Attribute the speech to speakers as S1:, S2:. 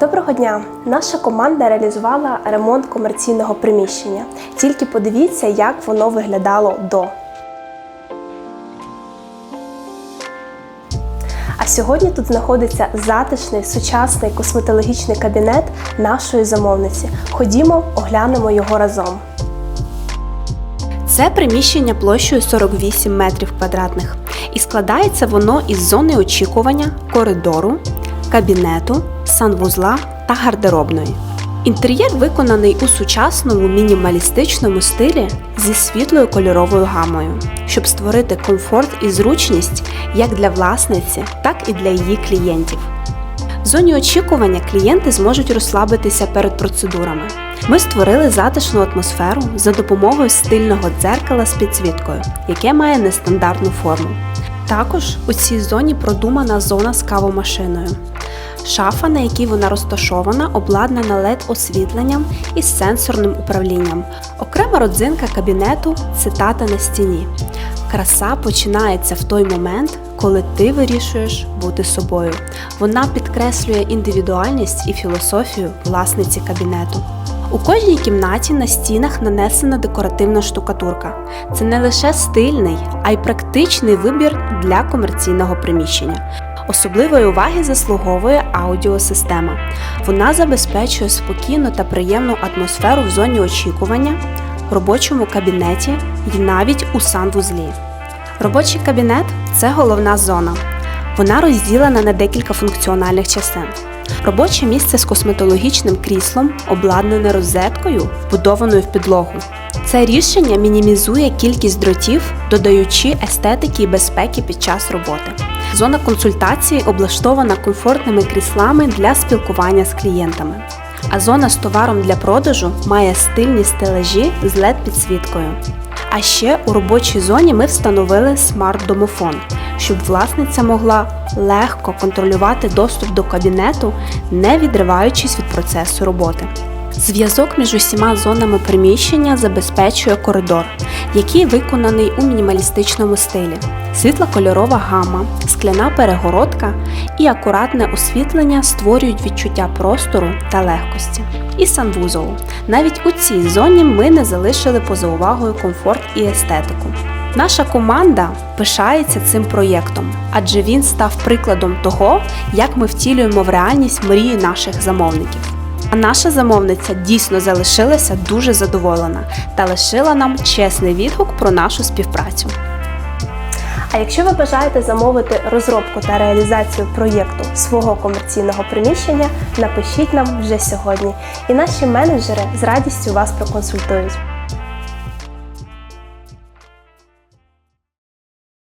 S1: Доброго дня! Наша команда реалізувала ремонт комерційного приміщення. Тільки подивіться, як воно виглядало до. А сьогодні тут знаходиться затишний сучасний косметологічний кабінет нашої замовниці. Ходімо, оглянемо його разом. Це приміщення площею 48 метрів квадратних, і складається воно із зони очікування, коридору, кабінету, санвузла та гардеробної. Інтер'єр виконаний у сучасному мінімалістичному стилі зі світлою кольоровою гамою, щоб створити комфорт і зручність як для власниці, так і для її клієнтів. В зоні очікування клієнти зможуть розслабитися перед процедурами. Ми створили затишну атмосферу за допомогою стильного дзеркала з підсвіткою, яке має нестандартну форму. Також у цій зоні продумана зона з кавомашиною. Шафа, на якій вона розташована, обладнана led освітленням і сенсорним управлінням. Окрема родзинка кабінету цитата на стіні. Краса починається в той момент, коли ти вирішуєш бути собою. Вона підкреслює індивідуальність і філософію власниці кабінету. У кожній кімнаті на стінах нанесена декоративна штукатурка. Це не лише стильний, а й практичний вибір для комерційного приміщення. Особливої уваги заслуговує аудіосистема. Вона забезпечує спокійну та приємну атмосферу в зоні очікування, робочому кабінеті і навіть у санвузлі. Робочий кабінет це головна зона. Вона розділена на декілька функціональних частин. Робоче місце з косметологічним кріслом обладнане розеткою, вбудованою в підлогу. Це рішення мінімізує кількість дротів, додаючи естетики і безпеки під час роботи. Зона консультації облаштована комфортними кріслами для спілкування з клієнтами. А зона з товаром для продажу має стильні стелажі з led підсвіткою. А ще у робочій зоні ми встановили смарт-домофон, щоб власниця могла легко контролювати доступ до кабінету, не відриваючись від процесу роботи. Зв'язок між усіма зонами приміщення забезпечує коридор, який виконаний у мінімалістичному стилі. Світла кольорова гама, скляна перегородка і акуратне освітлення створюють відчуття простору та легкості. І санвузол. Навіть у цій зоні ми не залишили поза увагою комфорт і естетику. Наша команда пишається цим проєктом, адже він став прикладом того, як ми втілюємо в реальність мрії наших замовників. А наша замовниця дійсно залишилася дуже задоволена та лишила нам чесний відгук про нашу співпрацю. А якщо ви бажаєте замовити розробку та реалізацію проєкту свого комерційного приміщення, напишіть нам вже сьогодні, і наші менеджери з радістю вас проконсультують.